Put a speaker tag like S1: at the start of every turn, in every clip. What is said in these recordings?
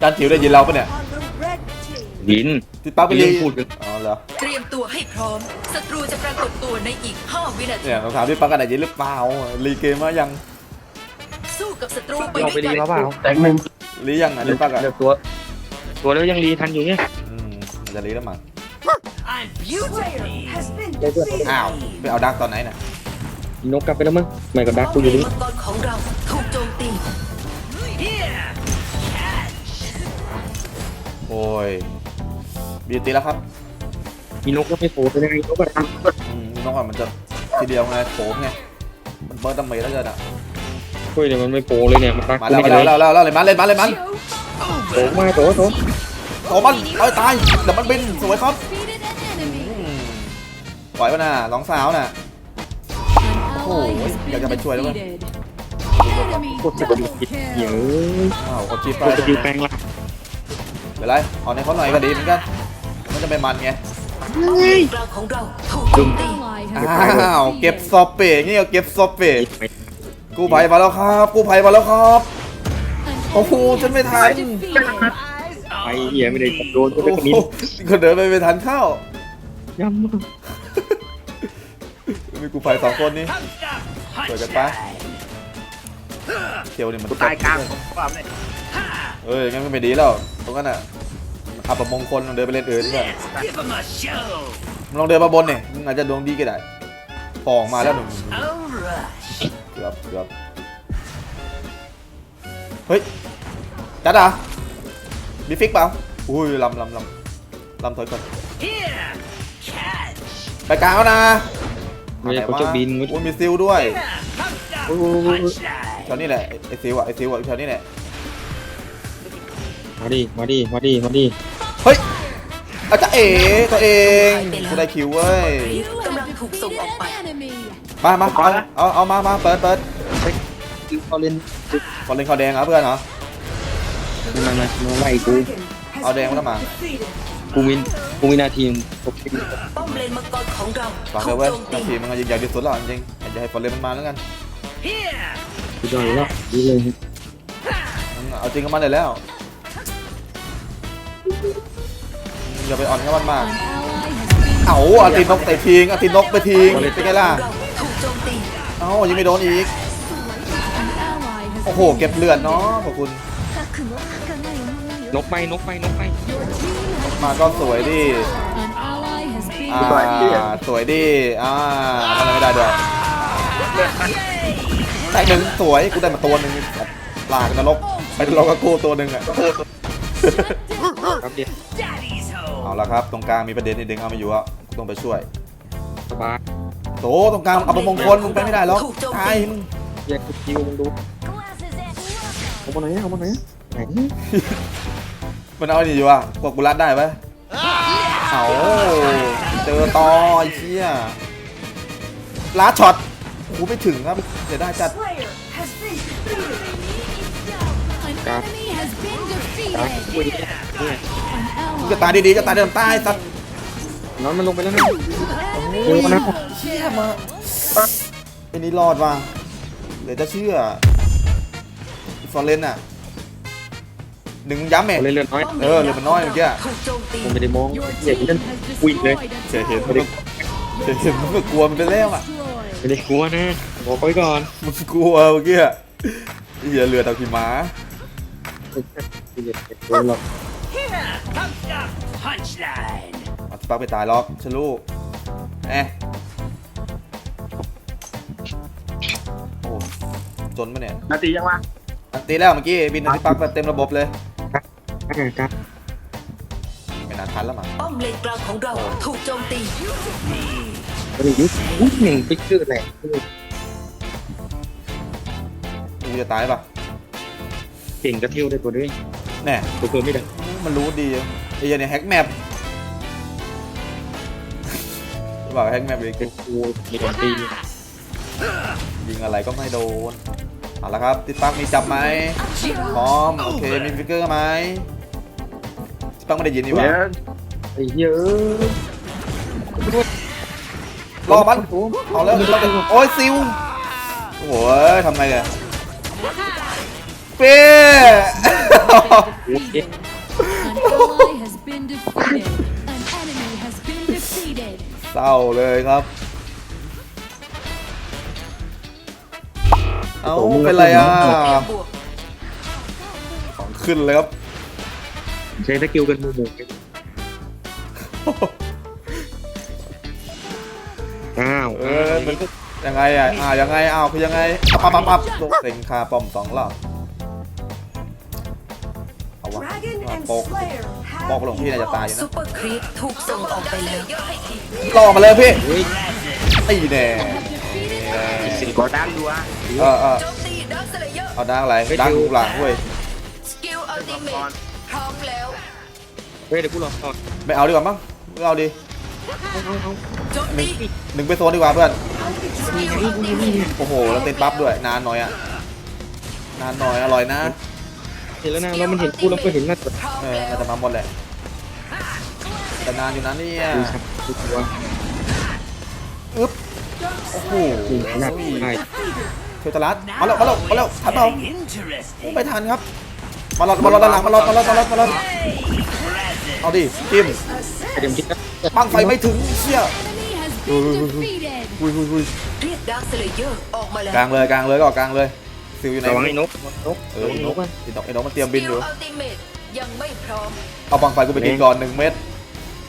S1: จานจิ๋วได้ยินเราปะเนี่ย
S2: ยิน
S1: พี่ปั๊บไปรี
S2: เรื่องพูดกัน
S1: อ๋อเหรอ
S3: เตรียมตัวให้พร้อม ศัตรูจะปรากฏตัวในอีก 5 วินาที
S1: เนี่ยเราถามพี่ปั๊บกันไหนยินหรือเปล่ารีเกมมายัง
S3: สู้กับศัตรูไป
S2: เรา
S3: ด้
S2: ไป
S3: วย
S2: ดี
S3: กัน
S2: มาเปล่า
S4: แตกหนึ่ง
S1: รียังอะรีปั๊บอะ
S2: เลือกตัว ตัวแล้วยังรีทันอยู่เนี่ย
S1: อืมมันจะรีแล้วมั้ง
S3: I'm beautiful
S1: อ้าวไปเอาดักตอนไหนน่ะ
S2: นกกลับไปแล้วมั้งไม่ก็ดักกู
S3: ป้อม
S2: อยู่
S3: เลน
S2: นี่
S3: มังกรของเรา โอ้
S1: ยบีตีแล้วครับ
S2: มีนกก็ไม่โผล่ไปยังไงนกก็ท
S1: อืมน้องอะมันจะทีเดียวไงโผล่ไงมันเบิร์ดดาเมจแล้วเกินอะำ
S2: เฮ้ยเดี๋ยวมันไม่โผล่เลยเนี่ยมันดัก
S1: มา
S2: กู
S1: แล้ว
S2: ไม่
S1: มา
S2: เล
S1: แล้ว
S2: ย
S1: แล้วแล้วเลยมันเลยมันเลยมัน
S2: โผล่มาโถโถ
S1: โอ้มันเอาให้ตายเดี๋ยวมันบินสวยครับ
S5: Defeated an enemy.
S1: อืมปล่อยมันน่ะน้องสาวน่ะ
S5: An ally
S1: Oh,
S5: has
S1: อยากจะไป
S5: been
S1: ช่วยแล้วมั้ย
S5: defeated. Enemy
S2: โคตรสะดุด
S5: double
S2: เย
S5: kill.
S2: อะ
S1: อ้าวกดจีบไป
S2: โคตรสะดุดแปลงละ
S1: เดี๋ยวไรเอาในเขาหน่อยก็ดีเหมือนกันมันจะไม่มันไง
S3: ป้อมเลนกลางของเราถูกโจมตี
S5: Ally
S1: อ้า
S5: has
S1: ว
S5: been
S1: เก็บ
S5: defeated.
S1: ซอปเป๋งี้เอาเก็บซอปเป๋กู้ภัยมาแล้วครับกู้ภัยมาแล้วครับ
S5: An
S1: โอ้โห
S5: enemy
S1: ฉันไม่
S5: has
S1: ทัน
S5: been defeated.
S2: ไอ้เหี้ยไม่ได้โดนก็
S1: โอ้
S2: เป็น
S1: โห
S2: นิ้น
S1: ก็เดินไปไม่ทันเข้า
S2: ย้ำมาก
S1: มีกู้ภัยสองคนนี่สวยกันปะเคียวนี่มัน
S4: กูตายกลางความเลย
S1: เอ้ยงั้นก็ไม่ดีแล้วตรงนั้นอะอับมงคลลองเดินไปเล่นอื่นด้วยมึงลองเดินมาบนเนี่ยมึงอาจจะดวงดีก็ได้ปองมาแล้วหนุ่มเกือบเกือบเฮ้ยจัดอะมีฟิกเปล่าอุ้ยลำลำลำลำถอยก่อนไปกลางแล้วนะ
S2: ไม่ใช่เขาจะบิน
S1: โอ้ยมีซิลด้วย
S2: โอ้โห
S1: แถวนี้แหละไอซิลอะไอซิลอะแถวนี้แหละ
S2: มาดิมาดิมาดิมาดิ
S1: เฮ้ยอาจจะเอ๋ตัวเองกูได้คิวเว้ย
S5: You
S3: กำลัง
S5: have
S3: ถูกส่ง
S5: defeated
S3: ออกไป
S5: an enemy.
S1: มามาเอาเอาเอามามาเปิดเปิด
S2: เขาเล่น
S1: ก่อนเล่นขาวแดงเหรอเพื่อนเหรอ
S2: มันมามาไล่กู
S1: เอาแดงมาทำไม
S2: กูมินกูมินาทีมผม
S3: ป้อมเลนมังกรของเรา
S1: ฟัง
S3: ถู
S1: เลย
S3: ก
S1: เว้ย
S3: โจม
S1: นา
S3: ตี
S1: ทีมันก็ยิงใหญ่ที่สุดแล้วจริงๆอยากจะให้ฟอร์เรนมันมาแล้วกัน
S2: กูยอดแล้วดีเลย
S1: มึงเอาจริงกับมันเลยแล้วมึง อย่าไปอ่อนกับมันมาก
S5: An ally has been
S1: เอาอาตินกใส่ทิ้งอาตินกไปทิ้งเป็นไงล่ะ
S3: เราถูกโจมตี
S1: เอ้ายังไม่โดนอีก
S5: An ally has
S1: โอ้โห
S5: been
S1: เก็บเลือดเนาะขอบคุณ
S2: นกไปนกไปนกไป
S5: Your team has
S1: มาก็สวยดิ
S5: An ally has been
S1: อ่าสวยดิอ่าทำอะไรไม่ได้ด้วยแตกหนึ่งสวย กูได้มาตัวหนึ่งลากนรกไปนรกกับกูตัวหนึ่งอะ
S2: ครับเดียว
S1: เอาละครับ ตรงกลางมีประเด็นนิดนึงเอาไม่อยู่อะกูต้องไปช่วย
S2: สบาย
S1: โตตรงกลางเอาประมงคลมึงไปไม่ได้หรอกตายมึง
S2: แยกคิวมึงดูเอามาไหนเอามาไหนไหน
S1: มันเอาอันนี้อยู่อะพวกกูรัดได้ปะเอาเจอต่อไอ้เชี่ยลาดช็อตกูไม่ถึงครับเดี๋ยวได้จัด
S2: ตา
S5: defeated.
S2: คุยเนี่ย
S5: An
S1: มึง
S5: ally
S1: จะตายดีๆจะตายเดิมตายสัตว์
S2: นอนมันลงไปแล้วนะ
S5: enemy
S2: เร็วนะ
S1: เชี่ยมาไอ้นี่รอดว่ะเหลือจะเชื่อฟอร์เรนอะหนึ่งย้ำเอง
S2: เล่นเลือดน้อย
S3: ป้ม
S1: เออเหลือมันน้อยเมื่อกี้
S3: ถูกโจมตี
S2: ผมไม่ได้มอง
S5: Your
S2: เหี้ย
S5: team
S2: นั่น
S5: has
S2: วิ่งเลย
S5: destroyed a
S1: เฉยเห็น
S2: ไม่ได้
S1: เฉยเห็นมึงก็กลัวมันไปแล้วอะ
S5: destroyed.
S2: ไม่ได้กลัวนะบอกไว้ก่อน
S1: มึงกลัวเมื่อกี้อะไอ้เหี้ยเรือตะกี้ม้า
S2: ไม่ได้กลัวหรอก
S1: เอาสปักไปตายล็อกฉันรู้เอ๊ะโอ้จนปะเนี่ย
S4: นาทียังวะ
S1: อันตีแล้วเมื่อกี้บินอันที่ปักแบบเต็มระบบเลย
S2: อ่าครับ
S1: ไม่นานทันแล้วมั้ง
S3: ป้อมเลนกลางของเราถูกโจมตี
S2: ไม่ได้ยุบยุบหนึ่งปิกเกอร์แหละ
S1: กูจะตายปะ
S2: เก่งกระเที่ยวได้ตัวด้วย
S1: แน่
S2: ตัวเพิ่มไม่ได้
S1: มันรู้ดีอะไอ้เหี้ยเนี่ยแฮกแมปบอกแฮกแมปเลย
S2: เป็นกูมีคนตี
S1: ยิงอะไรก็ไม่โดนเอาละครับติดปักมีจับไหมพร้อมโอเคมีฟิกเกอร์ไหมติดปักไม่ได้ยินนี่ห
S4: เดี๋
S1: ว่า
S4: ยว
S2: ไอ้เหี้ยเออ
S1: รอมันเอาแล้วโอ้ยซิวโอ้ยทำไงเนี่ย เป้
S5: defeated. An ally has been defeated. An enemy has been defeated.
S1: เศร้าเลยครับ เอาเป็นไรอะ
S3: เตรียมบวก
S1: ของขึ้นเลยครับ
S2: ใช้สกิลกันมูมูอ้าว
S1: เออมันยังไงอะอ่ายังไงอ้าวคือยังไงปั๊บปั๊บปั๊บปั๊บเต็งคาปอมสองรอบ โป๊กโป๊กลงพี่น่าจะตายอยู่
S3: ซุ
S1: นะ
S3: ปเปอร์ครีปถูกส่งออกไปแล้ว
S1: รอมาเลยพี่
S2: เฮ้ย
S1: ตีแน่
S2: สิงกอด้านดัว
S1: เออเออ
S3: โจมตีดักสเลเยอร์
S1: เอาดังอะไรดังหลังเว้ย
S3: สกิลอัลติเมทพร้อมแล้ว
S2: เฮ้ยเดี๋ยวกูรอก่อน
S1: ไม่เอาดีกว่ามั้งไม่เอาดี
S3: โจม
S1: หนึ่
S3: ตี
S1: งหนึ่งไปโซนดีกว่าเพื่อน
S3: สกิลอัลติเมท
S1: โอ้โหแล้วติดบัฟด้วยนานหน่อยอะนานหน่อยอร่อยนะ
S2: เห็นแล้วนะแล้วมันเห็นกูแล้วก็เห็นหน้าตัว
S3: พร้อม
S1: เออ
S3: แล้ว
S1: น่าจะมาหมดแหละแต่นานอยู่นะเนี่ย
S2: ดูครับดูตัว
S1: อึ๊บโอ้โห
S2: จริงหนักใช่
S1: เทวตลัดมาแล้วมาแล้วมาแล้วทันเปล่าโอ้ไม่ทันครับมาลอดมาลอดด้านหลังมาลอดมาลอดมาลอดมาลอดเอาดิจิ้ม
S2: เดี๋ยวคิดนะ
S1: ปังไฟไม่ถึงเชี่ย
S5: Enemy has been defeated.
S1: หุยหุยหุย
S3: เรียกดักสเลเยอร์ออกมาแล้ว
S1: กลางเลยกลางเลยก็ออกกลางเลย ซิลอยู่ไหน
S2: ระวังไอ้นกนก
S1: เอ
S2: ระ
S1: อ
S2: วัง
S1: ไอ้
S2: น
S1: น
S2: ก
S1: ก
S2: อะ
S1: ไอ้นกไอ้นกมันเตรียมบินอยู่
S3: อัลติเมทยังไม่พร้อม
S1: เอาปังไฟกูไปกินก่อนหนึ่งเม็ด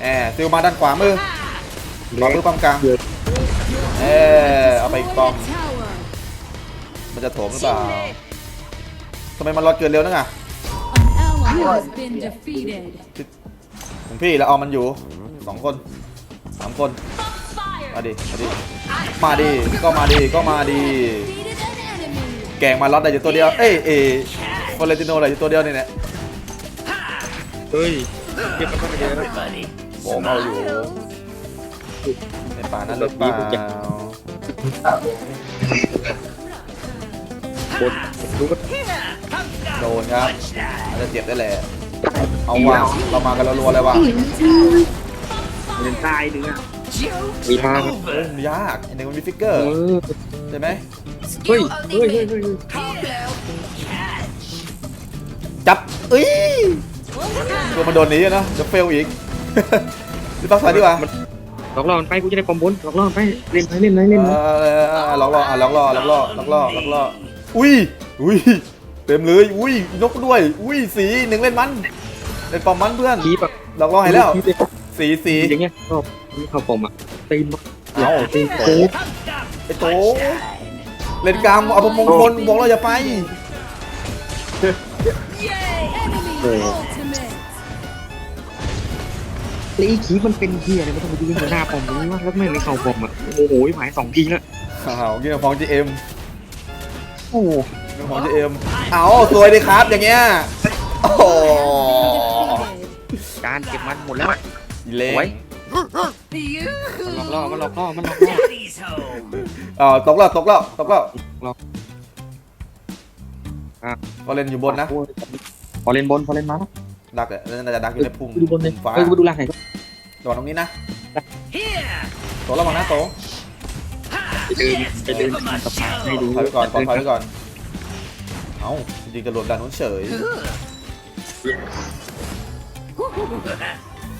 S1: แอบซิลมาด้านขวามือขวามือปังกลาง
S2: เดือด
S1: เออเอาไปอีกกอง
S5: Tower.
S1: มันจะโถมหรือเปล่าทำไมมันรอดเกินเร็วนักอะ
S5: An ally has been defeated.
S1: ของพี่แล้วเอามันอยู่สองคนสามคน มาดิ มาดิ มาดิ ก็มาดิ ก็มาดิ
S5: Defeated an enemy.
S1: แกงมาล็อตได้อยู่ตัวเดียว เอ้ยเอฟอเรนติโนอะไรอยู่ตัวเดียวนี่แหละ
S2: เฮ้ยเก็บมันเข้ามาเยอะแล้ว
S1: บอกเอาอยู่ในป่านั้นหรือเปล่า
S2: บนดูก็
S1: โดนครับอาจจะเจ็บได้แหละ เอาว่ะเรามากันรัวๆเลยว่ะ
S2: เดินใต้ดึงอะ มีทางครับ
S1: เฮ้ยมันยากไอ้หนึ่งมันมีฟิกเกอ
S2: เอ
S1: ร์
S2: อ
S1: ใช่ไหม
S3: สกิ
S2: เฮ้ย
S3: ลอัลติ
S2: เฮ้ย
S3: เม
S2: เฮ้ย
S3: ท
S2: เฮ้ย
S3: พร้อมแล้ว
S1: จับเอ้ยกลัวมันโดนหนีอะนะจะเฟลอีกรีบปักสายดีกว่า
S2: หลอกล่อมันไปกูจะได้คอมบนหลอกล่อมันไปเล่นไปเล่นไปเล่น
S1: เอ
S2: นะ
S1: อล็อกล่ออะล็อกล่อล็อกล่อล็อกล่อล็อกล่ออุ้ยอุ้ยเต็มเลยอุ้ยนกด้วย อุ้ยสีหนึ่งเล่นมันเล่นปอมมันเพื่อน
S2: คีบอะ
S1: ล็อกล่อให้แล้ว
S2: คีบเลย
S1: สีสี
S2: อย่างเงี้ยชอบนี่เข้าผมอะตีน
S1: เอ้า
S2: ตีน
S1: โต
S2: โค้ง
S1: ไอ้โตเล่นกลางเอาประมงคลบอกเราอย่าไป
S5: Enemy ultimate.
S2: แล้วอีคีบมันเป็นเฮียเลยไม่ต้องไปยืนหน้าผมนี่ว่าแล้วไม่ไม่เข้าผมอะโอ้โหหมายสองทีแล้ว
S1: อ้าวกินของจีเอ็ม
S2: โอ้โห
S1: กินของจีเอ็มเอาสวยดีครับอย่างเงี้ยโอ้โห
S5: Defeated.
S2: การเก็บมันหมดแล้วอะ
S1: อี เล่
S2: โอ้ยมันหลอกล่อมันหลอกล่อมันหลอกล่อ
S1: อ๋อตกแล้วตกแล้วตกแล้ว
S2: หลอกอะ
S1: ก็เล่นอยู่บนนะ
S2: พอเล่นบนพอเล่นมา
S1: ดักเนี่ยน่าจะดักอยู่ในพุ่ม
S2: ดูบนเลย
S1: ฟ้า
S2: เออไปดูหลังไหนก็
S1: ระวังตรงนี้นะโตระวังนะโต
S2: ไปเดินไปเดินข้ามสะพานให้ดู
S1: ถอยไปก่อนปลอดภัยไปก่อนเอ้าจริงๆจะหลบด้านนู้นเฉย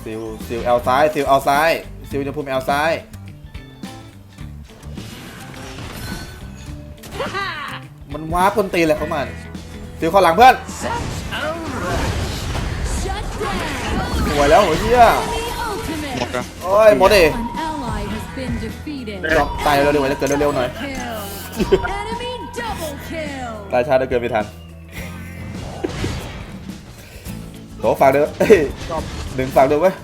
S1: ซิลซิลแอลซ้ายซิลแอลซ้ายซิลจะพุ่มแอลซ้ายมันว้าร์ปต้นตีนอะไรของมันซิลเข้าหลังเพื่อน
S5: Shut down.
S1: สวยแล้วโอ้ยเฮีย
S5: The
S2: หมด
S5: ultimate.
S2: แล้ว
S1: โอ้ยหมดดิ
S5: An ally has been defeated.
S1: ลองตายเร็วๆจะเกิดเร็วๆหน่อย
S5: Kill. Enemy double kill.
S1: ตายช้าจะเกินไม่ทัน โตฝากเด้อเอ้ยดึงฝากเด้อเว้ย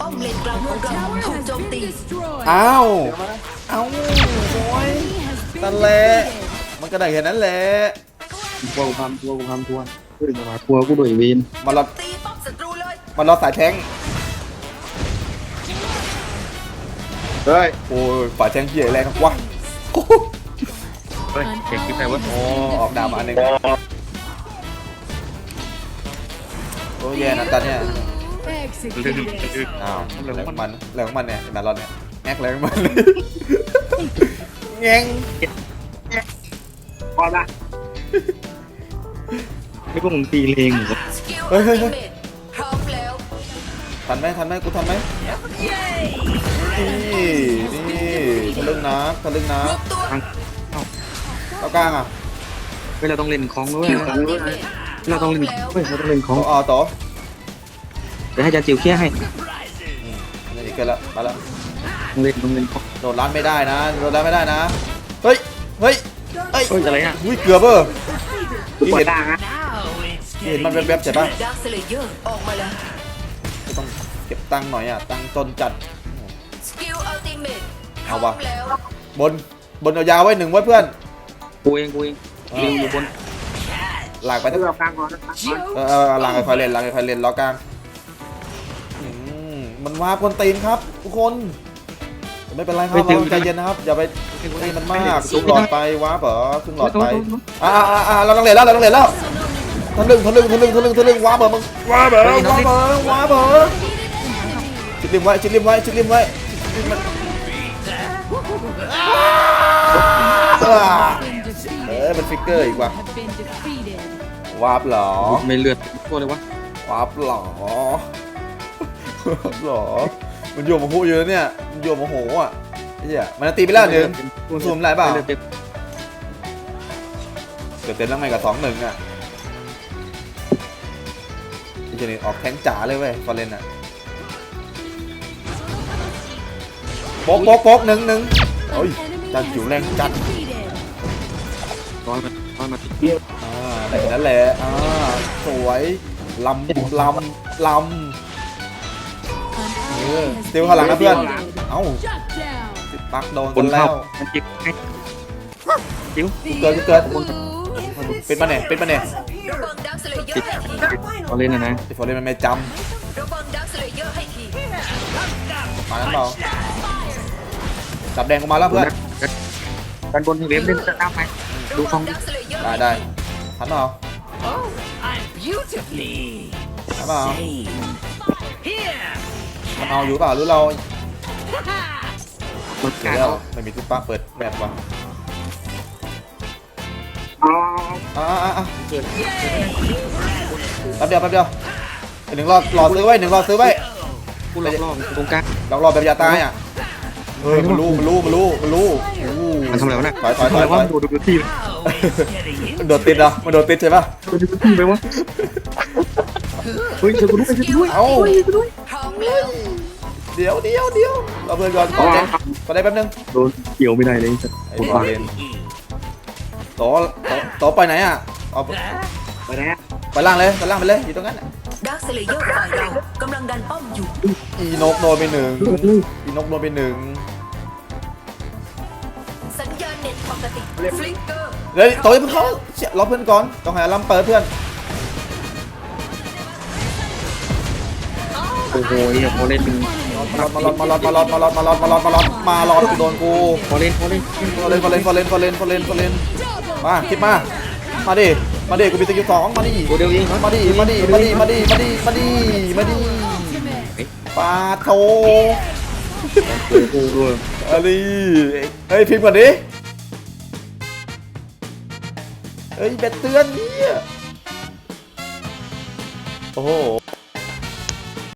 S3: ป้อมเลนกลางของเรา
S5: Tower
S3: ถูก
S5: has
S3: โจม
S5: been
S3: ตี
S5: destroyed.
S1: อ้าวอ้าวโอ้ย
S5: Enemy has been
S1: นั่นแหละ
S5: defeated.
S1: มันก็ได้แค่นั้นแหละ
S2: ทัวร์กูทำทัวร์กูทำทัวร์ขึ้นมาทัวร์กูด้วยเวน
S1: มันรอ
S3: ตีป้อมศัตรูเลย
S1: มันรอสายแทง
S2: เฮ้ย
S1: โอ้ยฝ่ายแทงเหี้ยแรงวะโอ้โห
S2: เฮ้ยเก็บคลิปไปวะ
S1: โอ้ออกดาวมาอันหนึ่ง อ้ยแย่นะตอนเนี้ย
S5: Executed.
S1: อ้าวแรงของมันแรงของมันเนี่ยไอ้แมารอนเนี่ยแงกแรงของมันแงง
S2: พอละไม่พวกมึงตีเลงเหรอ
S3: สกิล
S1: เฮ้ยเฮ้ยเฮ้ย
S3: พร้อมแล้ว
S1: ทันไหมทันไหมกูทันไหมนี่นี่ทะลึ่งนักทะลึ่งนั
S3: รวบตัว
S2: ทา
S1: เข้ากลางอะ
S2: เฮ้ยเราต้องเล่นของด้วย
S3: สกิลอัลติเมท
S2: เราต้องเล่นเฮ้ยเราต้องเล่นของ
S1: ต่ออ๋อต่อ
S2: เดี๋ยวให้อาจารย์จิ๋วเคลียร์ให้
S1: อืมนี่อีกแล้วมาแล้ว
S2: ต้องเล่นต้องเล่นของ
S1: โดดร้านไม่ได้นะโดดร้านไม่ได้นะ เฮ้ย เฮ้ย เฮ้ย
S2: เฮ้ยอะไรอะ
S1: อุ้ยเกือบเออ
S2: กูปล่อยด่างอะ
S1: เห็นมันแวบๆใช่ปะ
S3: ดักสเลเยอร์ออกมาแล้ว
S1: ก็ต้องเก็บตังค์หน่อยอะ ตังค์จนจัด
S3: สกิลอัลติเมท
S1: เอาวะ
S3: แล้ว
S1: บน บนยาวๆไว้หนึ่งไว้เพื่อน
S2: กูเองกูเองลิวอยู่บน
S1: หลากไป
S2: ไป
S1: ทั้ง
S2: เอากลางก่อนนะ
S1: เออเออหลากไปคอยเล่นหลากไปคอยเล่นล้อกลางอืมมันวาบคนตีนครับ ทุกคนแต่ไม่เป็นไรครับเราใจเย็นนะครับอย่าไปตีมันมากครึ่งหลอดไปวาบเหรอครึ่งหลอดไปอ่าอ่าอ่าเราต้องเล่นแล้วเราต้องเล่นแล้วทะลึ่งทะลึ่งทะลึ่งทะลึ่งทะลึ่งว้าเบอร์มึงว้าเบอร์ว้าเบอร์ว้าเบอร์ชิดริมไว้ชิดริมไว้ชิดริมไว้ชิดริมมัน อ่า
S5: Been defeated.
S1: เอ้ยมันฟิกเกอร์อีกว่ะ
S5: Have been defeated.
S1: วาบเหรอ
S2: ไม่เลือดตัวเลยวะ
S1: วาบเหรอวาบเหรอ มันอยู่มาหูอยู่แล้วเนี่ยมันอยู่มาหูอะไอ้เหี้ยมันตีไปแล้วหนึ่ง ซูมได้เปล่า
S2: ลือดต็ม
S1: เกิดเต็มแล้วไงกับสองหนึ่งอะไอ้เจนี่ออกแทงจ๋าเลยเว้ยฟอร์เรนอะโป๊กโป๊กโป๊กหนึ่งหนึ่ง
S5: An
S1: Ôi,
S5: enemy
S1: đang
S5: has
S1: chịu lên
S5: been
S1: chặt.
S5: defeated.
S2: ร้อยมาร้อยมาติดเบี้ยว
S1: อ่าได้แค่นั้นแหละอ่าสวยลำลำล
S5: An
S1: Ừ,
S5: ally has
S1: tiêu
S5: been
S1: hoa lặng đó, Phương.
S5: defeated. ำ
S1: เอ้า
S5: Shut down.
S1: ติดปักโดน
S2: บ
S1: กันน
S2: เข้า
S1: แล้ว
S2: มันจิกให้จิ๋ว
S1: เกิดเกิดเป็นมาเนี่ยเป็นมาเนี่ย
S3: ระวังดักสเลเยอ
S2: ติด
S3: ร์ให้ที
S2: เขาเล่นนะนะ
S1: ไอ้ฟอร์เรนมันไม่จ
S3: ระวังดักสเลเยอร์ให้ทีำ
S1: มานั้นเปล่าจับแดงออกมาแล้ว
S2: ดู
S1: เพื่อน
S2: นะด้านบนเว็บเล่นจะตามไป ดู
S3: ระ
S2: ข
S3: วั
S2: อง
S3: งดักสเลเยอร์
S1: ได้ได้ทันเปล่า
S4: Beautifully
S1: ทันเปล่า
S4: sane. Here.
S1: มันเอาอยู่เปล่าหรือเรา
S2: มัน
S1: เดี๋
S2: กา
S1: ยวไม่มีตุ๊กป้าเปิดแบบว่ะ
S2: อ๋อ
S1: อ่าอ่าอ่า
S2: เกิด
S1: แป๊บเดียวแป๊บเดียวไอ้หนึ่งรอรอซื้อไว้หนึ่งรอซื้อไว้
S2: กูรอบรอบตรงกลาง
S1: เรารอแบบอยาตายอะ เฮ้ยมันรู้มันรู้มันรู้มันรู้อู้
S2: มันทำอะไรวะน่ะ
S1: ถอยถอยถ
S2: ทำ
S1: อ
S2: อะ
S1: ย
S2: ไร
S1: ถ
S2: วะ
S1: อย
S2: มันโดดดูที่
S4: Always getting
S1: มันโดดติดเหรอมันโดดติดใช่ปะ
S2: โดดดูที่ไปวะเฮ้ยช่วยกูด้วยช่วยกูด้วย
S1: เอ้า
S3: พร้อมแล้ว
S1: เดี๋ยวเดี๋ยวเดี๋ยวเราเพื่อนก่อนขอแดงขอได้แป๊บนึง
S2: โดนเกี่ยวไม่ได้เลยสัตว์
S1: ไอ้
S2: ปวด
S1: บอ
S2: ปา
S1: ล
S2: ก
S1: เลนโตโตโตไปไหนอะเอา
S2: ไปแล้ว
S1: ไปล่างเลยไปล่างไปเลยอยู่ตรงนั้นน่ะ
S3: ดักสเลเยอร์ฝ่ายเรากำลังดันป้อมอยู่
S1: อีนกโดนไปหนึ่งอีนกโดนไปหนึ่ง
S3: กติฟลิกเกอร์
S1: เดี๋ยวโตอย่าเพิ่งเข้าเชี่ยรอเพื่อนก่อนต้องให้อารัมเปิดเพื่อน
S2: โอ้โหเนี่ยพอเล่นเป็น
S1: มาลอดมาลอดมาลอดมาลอดมาลอดมาลอดมาลอดมาลอดกูโดนกู
S2: พอเล่นพอเล่น
S1: ฟอเรนฟอเรนฟอเรนฟอเรนฟอเรนฟอเรนมาคิดมา มาดิ มาดิกูมีสกิลสองมาดิ
S2: ตัวเดียวเอง
S1: มาดิ มาดิ มาดิ มาดิ มาดิ มาดิ มาดิปาโถ
S2: โอ้โหด้วย
S1: อะไรเฮ้ยพิมพ์ก่อนดิ ฮ้ยแบตเตือนเนี่ยโอ้โห